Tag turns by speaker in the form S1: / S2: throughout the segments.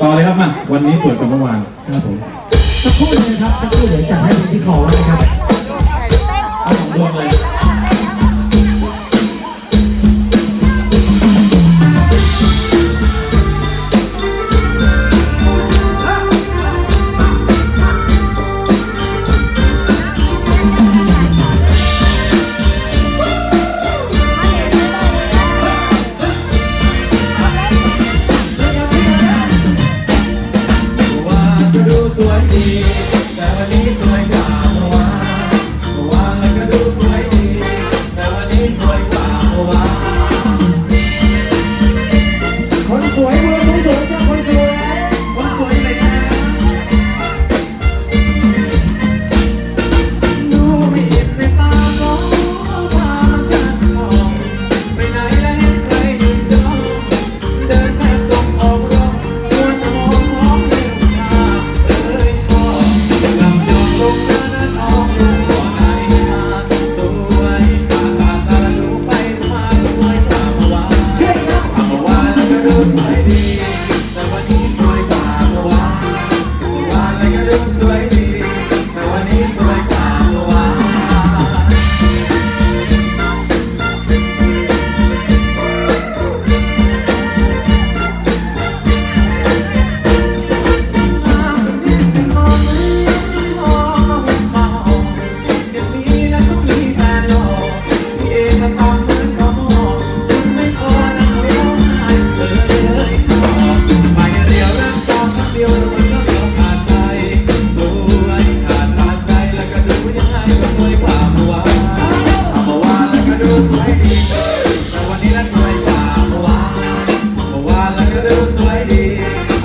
S1: ต่อเลยครับมา วันนี้สวยกว่าเมื่อวาน
S2: ครับผม สักครู่เลยครับสักครู่เดี๋ยวจัดให้เป็ที่คอนะครับ
S1: ดูสวยดี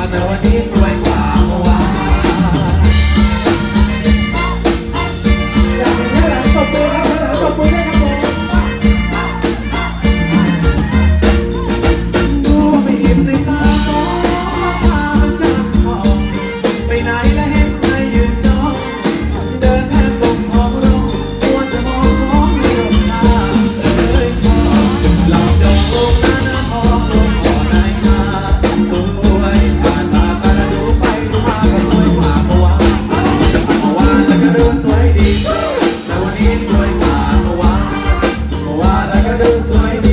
S1: แต่วันนี้สวยกว่าวาน the side.